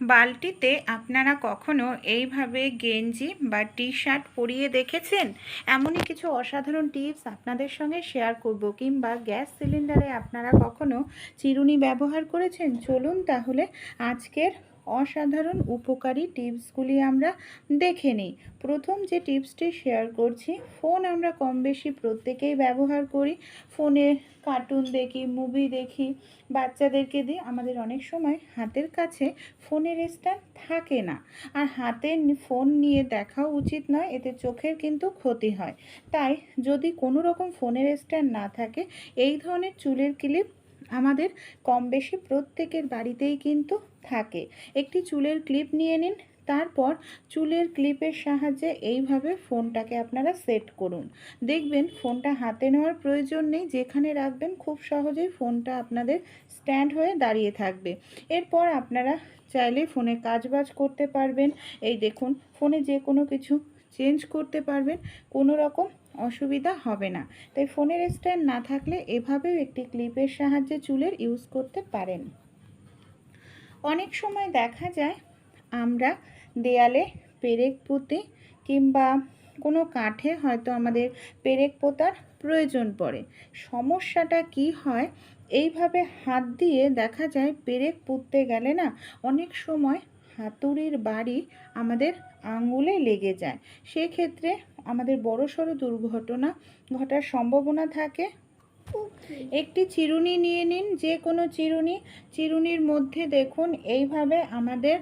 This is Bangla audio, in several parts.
বালতিতে আপনারা কখনো এইভাবে গেঞ্জি বা টি শার্ট পরিয়ে দেখেছেন? এমনই কিছু অসাধারণ টিপস আপনাদের সঙ্গে শেয়ার করব কিংবা গ্যাস সিলিন্ডারে আপনারা কখনো চিরুনি ব্যবহার করেছেন? চলুন তাহলে আজকের অসাধারণ উপকারী টিপসগুলি আমরা দেখে নিই। প্রথম যে টিপসটি শেয়ার করছি, ফোন আমরা কম বেশি প্রত্যেকেই ব্যবহার করি। ফোনে কার্টুন দেখি, মুভি দেখি, বাচ্চাদেরকে দিই। আমাদের অনেক সময় হাতের কাছে ফোনের স্ট্যান্ড থাকে না। আর হাতে ফোন নিয়ে দেখাও উচিত নয়, এতে চোখের কিন্তু ক্ষতি হয়। তাই যদি কোনো রকম ফোনের স্ট্যান্ড না থাকে, এই ধরনের চুলের ক্লিপ আমাদের কম বেশি প্রত্যেকের বাড়িতেই কিন্তু থাকে। একটি চুলের ক্লিপ নিয়ে নিন, তারপর চুলের ক্লিপের সাহায্যে এইভাবে ফোনটাকে আপনারা সেট করুন। দেখবেন ফোনটা হাতে নেওয়ার প্রয়োজন নেই, যেখানে রাখবেন খুব সহজেই ফোনটা আপনাদের স্ট্যান্ড হয়ে দাঁড়িয়ে থাকবে। এরপর আপনারা চাইলে ফোনে কাজবাজ করতে পারবেন। এই দেখুন, ফোনে যে কোনো কিছু চেঞ্জ করতে পারবেন, কোনো রকম অসুবিধা হবে না। তাই ফোনের স্ট্যান্ড না থাকলে এভাবেও একটি ক্লিপের সাহায্যে চুলের ইউজ করতে পারেন। অনেক সময় দেখা যায় আমরা দেয়ালে পেরেক পুঁতি কিংবা কোনো কাঠে হয়তো আমাদের পেরেক পোতার প্রয়োজন পড়ে। সমস্যাটা কি হয়? এইভাবে হাত দিয়ে দেখা যায় পেরেক পুঁততে গেলে না অনেক সময় হাতুড়ির বাড়ি আমাদের আঙুলে লেগে যায়। সেক্ষেত্রে আমাদের বড়সড় দুর্ঘটনা ঘটার সম্ভাবনা থাকে। একটি চিরুনি নিয়ে নিন, যে কোনো চিরুনি। চিরুনির মধ্যে দেখুন, এইভাবে আমাদের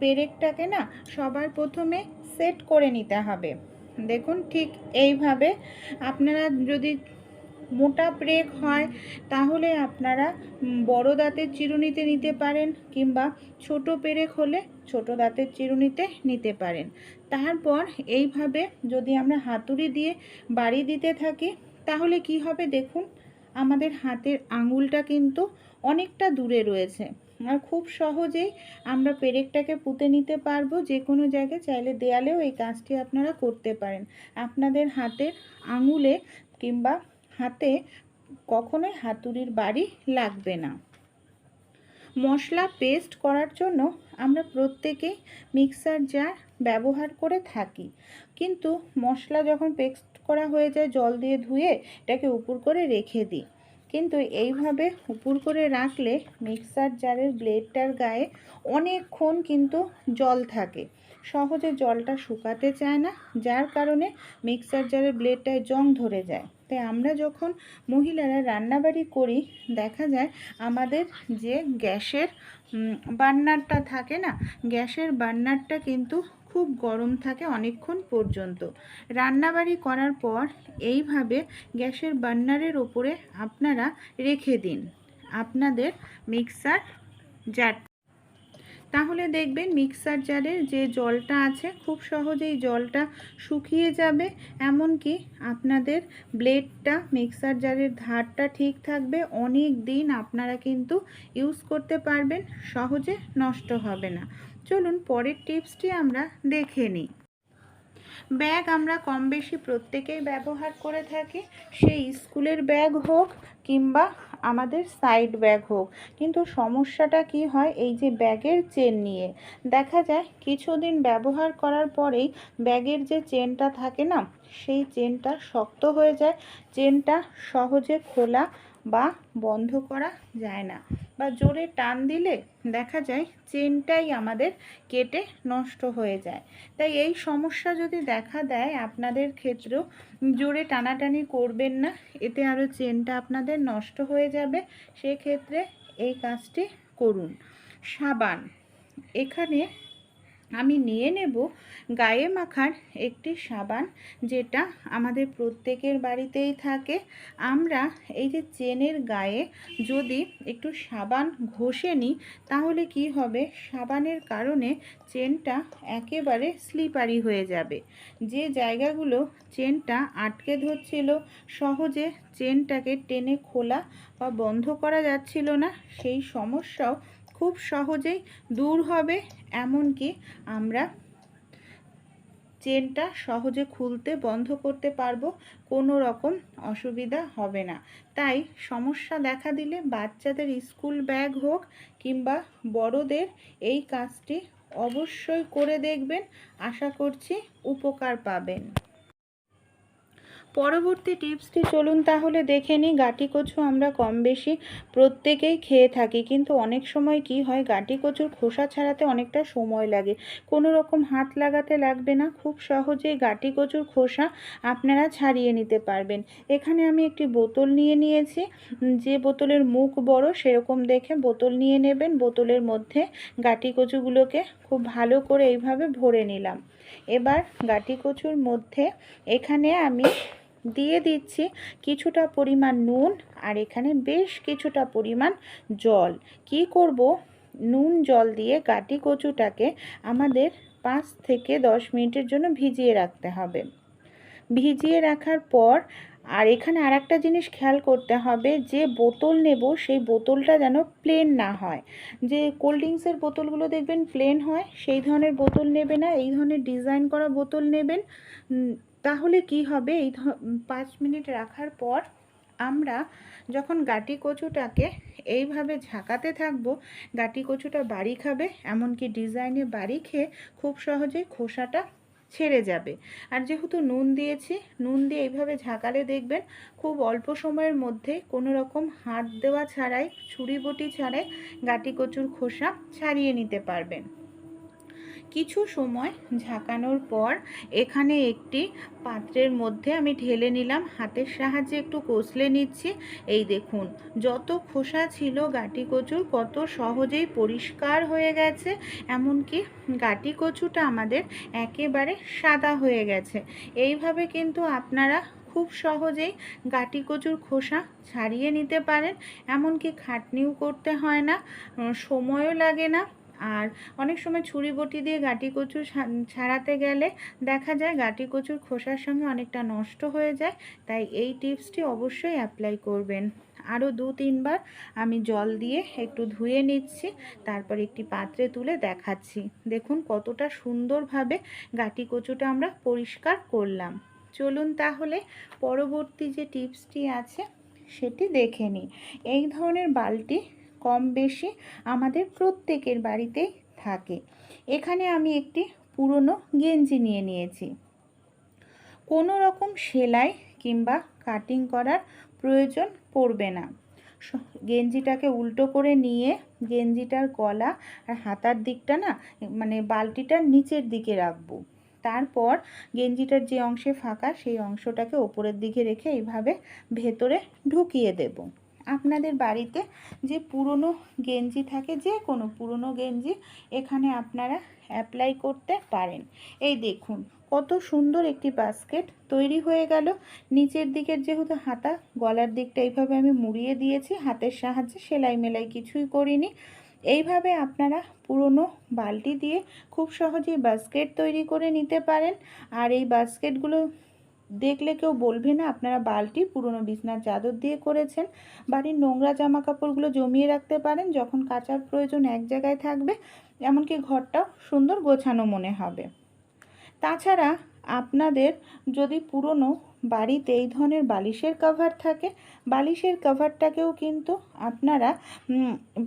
পেরেকটাকে না সবার প্রথমে সেট করে নিতে হবে। দেখুন, ঠিক এইভাবে আপনারা যদি মোটা ব্রেক হয়, তাহলে আপনারা বড় দাঁতের চিরুনিতে নিতে পারেন, কিংবা ছোট পেরেক হলে ছোট দাঁতের চিরুনিতে নিতে পারেন। তারপর এইভাবে যদি আমরা হাতুড়ি দিয়ে বাড়ি দিতে থাকি তাহলে কি হবে দেখুন, আমাদের হাতের আঙুলটা কিন্তু অনেকটা দূরে রয়েছে। আর খুব সহজেই আমরা পেরেকটাকে পুঁতে নিতে পারব যে কোনো জায়গায়, চাইলে দেয়ালেও এই কাজটি আপনারা করতে পারেন। আপনাদের হাতের আঙুলে কিংবা হাতে কখনোই হাতুড়ির বাড়ি লাগবে না। মশলা পেস্ট করার জন্য আমরা প্রত্যেকেই মিক্সার জার ব্যবহার করে থাকি। কিন্তু মশলা যখন পেস্ট করা হয়ে যায়, জল দিয়ে ধুয়ে এটাকে উপর করে রেখে দিই। কিন্তু এইভাবে উপর করে রাখলে মিক্সার জারের ব্লেডটার গায়ে অনেকক্ষণ কিন্তু জল থাকে। সহজে জলটা শুকাতে চায় না, যার কারণে মিক্সার জারের ব্লেডটায় জং ধরে যায়। তাই আমরা যখন মহিলারা রান্নাবাড়ি করি, দেখা যায় আমাদের যে গ্যাসের বার্নারটা থাকে না, গ্যাসের বার্নারটা কিন্তু খুব গরম থাকে অনেকক্ষণ পর্যন্ত। রান্নাবাড়ি করার পর এইভাবে গ্যাসের বার্নারের ওপরে আপনারা রেখে দিন। আপনাদের মিক্সার জার তাহলে দেখবেন মিক্সার জারের যে জলটা আছে খুব সহজেই জলটা শুকিয়ে যাবে। এমনকি আপনাদের ব্লেডটা, মিক্সার জারের ধারটা ঠিক থাকবে। অনেক দিন আপনারা কিন্তু ইউজ করতে পারবেন, সহজে নষ্ট হবে না। চলুন পরের টিপসটি আমরা দেখে নিই। ব্যাগ আমরা কম বেশি প্রত্যেকেই ব্যবহার করে থাকি, সেই স্কুলের ব্যাগ হোক কিংবা আমাদের সাইড ব্যাগ হোক। কিন্তু সমস্যাটা কি হয়? এই যে ব্যাগের চেন নিয়ে। দেখা যায় কিছুদিন ব্যবহার করার পরেই ব্যাগের যে চেনটা থাকে না, সেই চেনটা শক্ত হয়ে যায়, চেনটা সহজে খোলা বা বন্ধ করা যায় না। বা জোরে টান দিলে দেখা যায় চেনটাই আমাদের কেটে নষ্ট হয়ে যায়। তাই এই সমস্যা যদি দেখা দেয় আপনাদের ক্ষেত্রেও, জোরে টানাটানি করবেন না, এতে আরও চেনটা আপনাদের নষ্ট হয়ে যাবে। সেক্ষেত্রে এই কাজটি করুন। সাবান, এখানে আমি নিয়ে নেব গায়ে মাখার একটি সাবান যেটা আমাদের প্রত্যেকের বাড়িতেই থাকে। আমরা এই যে চেনের গায়ে যদি একটু সাবান ঘষে নিই, তাহলে কি হবে? সাবানের কারণে চেনটা একেবারে স্লিপারি হয়ে যাবে। যে জায়গাগুলো চেনটা আটকে ধরছিল, সহজে চেনটাকে টেনে খোলা বা বন্ধ করা যাচ্ছিল না, সেই সমস্যাও খুব সহজেই দূর হবে, এমনকি আমরা চেনটা সহজে খুলতে বন্ধ করতে পারব, কোনো রকম অসুবিধা হবে না। তাই সমস্যা দেখা দিলে বাচ্চাদের স্কুল ব্যাগ হোক কিংবা বড়দের এই কাজটি অবশ্যই করে দেখবেন। আশা করছি উপকার পাবেন। পরবর্তী টিপসটি চলুন তাহলে দেখে নিই, গাটি কচু আমরা কম বেশি প্রত্যেকেই খেয়ে থাকি, কিন্তু অনেক সময় কি হয়, গাটি কচুর খোসা ছাড়াতে অনেকটা সময় লাগে। কোনো রকম হাত লাগাতে লাগবে না, খুব সহজেই গাটি কচুর খোসা আপনারা ছাড়িয়ে নিতে পারবেন। এখানে আমি একটি বোতল নিয়ে নিয়েছি, যে বোতলের মুখ বড় সেরকম দেখে বোতল নিয়ে নেবেন, বোতলের মধ্যে গাটি কচুগুলোকে খুব ভালো করে এইভাবে ভরে নিলাম। এবার গাটি কচুর মধ্যে এখানে আমি দিয়ে দিচ্ছি কিছুটা পরিমাণ নুন আর এখানে বেশ কিছুটা পরিমাণ জল। কি করব? নুন, জল দিয়ে গাটি কচুটাকে আমাদের পাঁচ থেকে দশ মিনিটের জন্য ভিজিয়ে রাখতে হবে। ভিজিয়ে রাখার পর আর এখানে আর একটা জিনিস খেয়াল করতে হবে, যে বোতল নেব সেই বোতলটা যেন প্লেন না হয়। যে কোল্ড ড্রিঙ্কসের বোতলগুলো দেখবেন প্লেন হয়, সেই ধরনের বোতল নেবে না, এই ধরনের ডিজাইন করা বোতল নেবেন। তাহলে কি হবে? এই পাঁচ মিনিট রাখার পর আমরা যখন গাটি কচুটাকে এইভাবে ঝাঁকাতে থাকব, গাটি কচুটা বাড়ি খাবে, এমনকি ডিজাইনে বাড়ি খেয়ে খুব সহজেই খোসাটা ছেড়ে যাবে। আর যেহেতু নুন দিয়েছি, নুন দিয়ে এইভাবে ঝাঁকালে দেখবেন খুব অল্প সময়ের মধ্যে কোনো রকম হাত দেওয়া ছাড়াই, ছুরি বটি ছাড়াই গাটি কচুর খোসা ছাড়িয়ে নিতে পারবেন। কিছু সময় ঝাঁকানোর পর এখানে একটি পাত্রের মধ্যে আমি ঢেলে নিলাম। হাতের সাহায্যে একটু কষলে নিচ্ছি। এই দেখুন, যত খোসা ছিল গাটি কচুর কত সহজেই পরিষ্কার হয়ে গেছে। এমনকি গাটি কচুটা আমাদের একেবারে সাদা হয়ে গেছে। এইভাবে কিন্তু আপনারা খুব সহজেই গাটি কচুর খোসা ছাড়িয়ে নিতে পারেন। এমনকি খাটনিও করতে হয় না, সময়ও লাগে না। আর অনেক সময় ছুরি বটি দিয়ে গাটি কচু ছাড়াতে গেলে দেখা যায় গাটি কচুর খোসার সঙ্গে অনেকটা নষ্ট হয়ে যায়, তাই এই টিপসটি অবশ্যই অ্যাপ্লাই করবেন। আরও দু তিনবার আমি জল দিয়ে একটু ধুয়ে নিচ্ছি, তারপর একটি পাত্রে তুলে দেখাচ্ছি। দেখুন কতটা সুন্দরভাবে গাটি কচুটা আমরা পরিষ্কার করলাম। চলুন তাহলে পরবর্তী যে টিপসটি আছে সেটি দেখে নিই। এই ধরনের বালতি কম বেশি আমাদের প্রত্যেকের বাড়িতেই থাকে। এখানে আমি একটি পুরনো গেঞ্জি নিয়ে নিয়েছি। কোনো রকম সেলাই কিংবা কাটিং করার প্রয়োজন পড়বে না। গেঞ্জিটাকে উল্টো করে নিয়ে গেঞ্জিটার গলা আর হাতার দিকটা না মানে বালতিটার নিচের দিকে রাখব। তারপর গেঞ্জিটার যে অংশে ফাঁকা সেই অংশটাকে ওপরের দিকে রেখে এইভাবে ভেতরে ঢুকিয়ে দেবো। আপনাদের বাড়িতে যে পুরনো গেঞ্জি থাকে, যে কোনো পুরনো গেঞ্জি এখানে আপনারা অ্যাপ্লাই করতে পারেন। এই দেখুন, কত সুন্দর একটি বাস্কেট তৈরি হয়ে গেল। নিচের দিকের যেহেতু হাতা, গলার দিকটা এইভাবে আমি মুড়িয়ে দিয়েছি, হাতের সাহায্যে সেলাই মেলাই কিছুই করিনি। এইভাবে আপনারা পুরনো বালতি দিয়ে খুব সহজেই বাস্কেট তৈরি করে নিতে পারেন। আর এই বাস্কেটগুলো দেখলে কেউ বলবে না, আপনারা বালটি পুরনো বিছনার চাদর দিয়ে করেছেন। বাড়ির নোংরা জামা কাপড়গুলো জমিয়ে রাখতে পারেন, যখন কাচার প্রয়োজন এক জায়গায় থাকবে, এমনকি ঘরটাও সুন্দর গোছানো মনে হবে। তাছাড়া আপনাদের যদি পুরনো বাড়িতে এই ধরনের বালিশের কভার থাকে, বালিশের কভারটাকেও কিন্তু আপনারা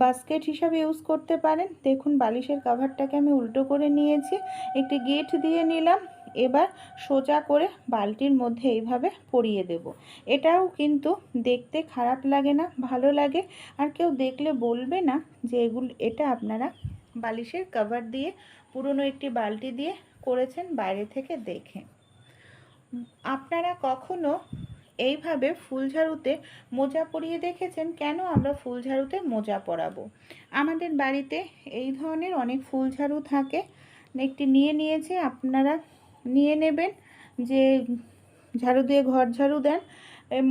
বাস্কেট হিসাবে ইউজ করতে পারেন। দেখুন, বালিশের কভারটাকে আমি উল্টো করে নিয়েছি, একটি গেট দিয়ে নিলাম। এবার সোজা করে বালতির মধ্যে এইভাবে পরিয়ে দেব। এটাও কিন্তু দেখতে খারাপ লাগে না, ভালো লাগে। আর কেউ দেখলে বলবে না যে এগুলো, এটা আপনারা বালিশের কভার দিয়ে, পুরনো একটি বালতি দিয়ে করেছেন বাইরে থেকে দেখে। আপনারা কখনো এইভাবে ফুলঝাড়ুতে মোজা পরিয়ে দেখেছেন? কেন আমরা ফুলঝাড়ুতে মোজা পরাবো? আমাদের বাড়িতে এই ধরনের অনেক ফুলঝাড়ু থাকে। একটি নিয়ে নিয়েছে, আপনারা নিয়ে নেবেন, যে ঝাড়ু দিয়ে ঘর ঝাড়ু দেন।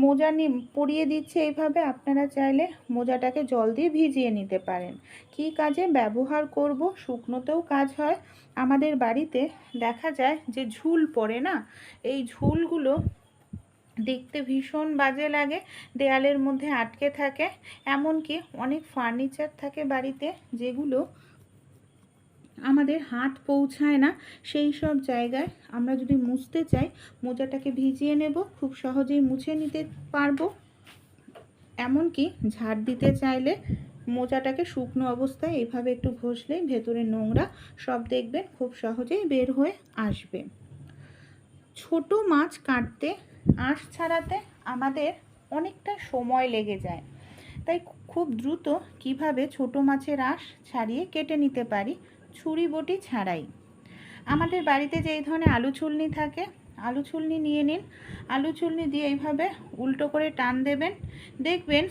মোজা নি পরিয়ে দিচ্ছে এইভাবে, আপনারা চাইলে মোজাটাকে জল দিয়ে ভিজিয়ে নিতে পারেন। কি কাজে ব্যবহার করব? শুকনোতেও কাজ হয়। আমাদের বাড়িতে দেখা যায় যে ঝুল পড়ে না? এই ঝুলগুলো দেখতে ভীষণ বাজে লাগে, দেয়ালের মধ্যে আটকে থাকে। এমনকি অনেক ফার্নিচার থাকে বাড়িতে যেগুলো আমাদের হাত পৌঁছায় না, সেই সব জায়গায় আমরা যদি মুছতে চাই, মোজাটাকে ভিজিয়ে নেব, খুব সহজেই মুছে নিতে পারব। এমনকি ঝাড় দিতে চাইলে মোজাটাকে শুকনো অবস্থায় এইভাবে একটু ঘষলেই ভেতরে নোংরা সব দেখবেন, খুব সহজেই বের হয়ে আসবে। ছোট মাছ কাটতে, আঁশ ছাড়াতে আমাদের অনেকটা সময় লেগে যায়। তাই খুব দ্রুত কীভাবে ছোট মাছের আঁশ ছাড়িয়ে কেটে নিতে পারি ছুরি বটি ছাড়াই। আমাদের বাড়িতে যে এই ধরনের আলু ছুলনি থাকে, আলু ছুলনি নিয়ে নিন। আলু ছুলনি দিয়ে এইভাবে উল্টো করে টান দেবেন। দেখবেন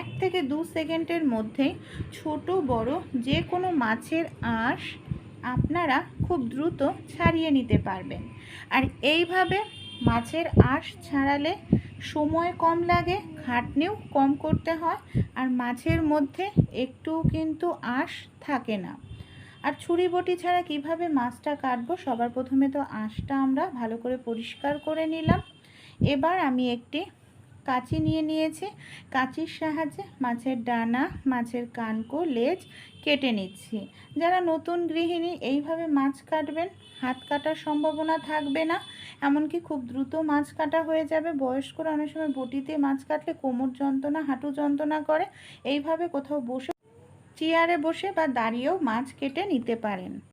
এক থেকে দু সেকেন্ডের মধ্যেই ছোট, বড় যে কোনো মাছের আঁশ আপনারা খুব দ্রুত ছাড়িয়ে নিতে পারবেন। আর এইভাবে মাছের আঁশ ছাড়ালে সময় কম লাগে, খাটনিও কম করতে হয়। আর মাছের মধ্যে একটু কিন্তু আঁশ থাকে না। আর ছুরি বটি ছাড়া কীভাবে মাছটা কাটবো? সবার প্রথমে তো আঁশটা আমরা ভালো করে পরিষ্কার করে নিলাম। এবার আমি একটি কাঁচি নিয়ে নিয়েছি। কাঁচির সাহায্যে মাছের ডানা, মাছের কানকো, লেজ কেটে নিচ্ছি। যারা নতুন গৃহিণী, এইভাবে মাছ কাটবেন, হাত কাটার সম্ভাবনা থাকবে না। এমনকি খুব দ্রুত মাছ কাটা হয়ে যাবে। বয়স্করা অনেক সময় বটিতে মাছ কাটলে কোমর যন্ত্রণা, হাঁটু যন্ত্রণা করে। এইভাবে কোথাও বসে চেয়ারে বসে বা দাঁড়িয়েও মাছ কেটে নিতে পারেন।